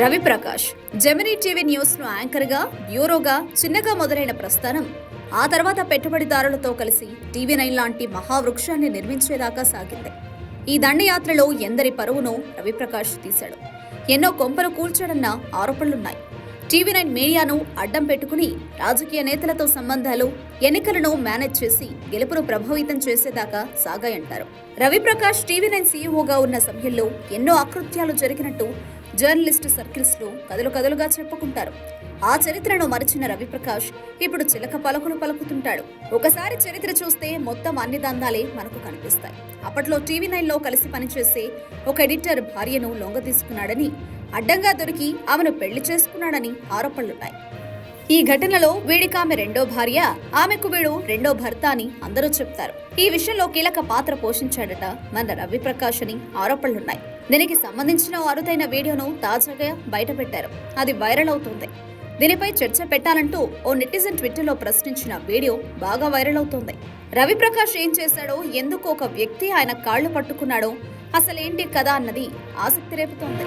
Ravi Prakash Gemini TV న్యూస్ను యాంకర్గా బ్యూరోగా చిన్నగా మొదలైన ప్రస్థానం. ఆ తర్వాత పెట్టుబడిదారులతో కలిసి టీవీ నైన్ లాంటి మహావృక్షాన్ని నిర్మించేదాకా సాగింది. ఈ దండయాత్రలో ఎందరి పరువును రవిప్రకాష్ తీశాడు. ఎన్నో కొంపలు కూల్చాడన్న ఆరోపణలున్నాయి. టీవీ నైన్ మీడియాను అడ్డం పెట్టుకుని రాజకీయ నేతలతో సంబంధాలు ఎన్నికలను మేనేజ్ చేసి గెలుపును ప్రభావితం చేసేదాకా సాగాయంటారు రవిప్రకాష్ టీవీ నైన్ సీఈఓగా ఉన్న సమయంలో ఎన్నో అకృత్యాలు జరిగినట్టు జర్నలిస్టు సర్కిల్స్లో కథలు కథలుగా చెప్పుకుంటారు. ఆ చరిత్రను మరచిన రవిప్రకాష్ ఇప్పుడు చిలక పలుకులు పలుకుతుంటాడు. ఒకసారి చరిత్ర చూస్తే మొత్తం అన్ని దందాలే మనకు కనిపిస్తాయి. అప్పట్లో టీవీ నైన్లో కలిసి పనిచేసే ఒక ఎడిటర్ భార్యను లొంగ తీసుకున్నాడని అడ్డంగా దొరికి ఆమెను పెళ్ళి చేసుకున్నాడని ఆరోపణలున్నాయి. ఈ ఘటనలో వీడికి ఆమె రెండో భార్య ఆమెకు వీడు రెండో భర్త అని అందరూ చెప్తారు. ఈ విషయంలో కీలక పాత్ర పోషించాడట మన రవిప్రకాష్ అని ఆరోపణలున్నాయి. దీనికి సంబంధించిన అరుదైన వీడియోను తాజాగా బయటపెట్టారు. అది వైరల్ అవుతుంది. దీనిపై చర్చ పెట్టాలంటూ ఓ నెటిజన్ ట్విట్టర్లో ప్రశ్నించిన వీడియో బాగా వైరల్ అవుతోంది. రవిప్రకాష్ ఏం చేశాడో ఎందుకు ఒక వ్యక్తి ఆయన కాళ్ళు పట్టుకున్నాడో అసలేంటి కదా అన్నది ఆసక్తి రేపుతోంది.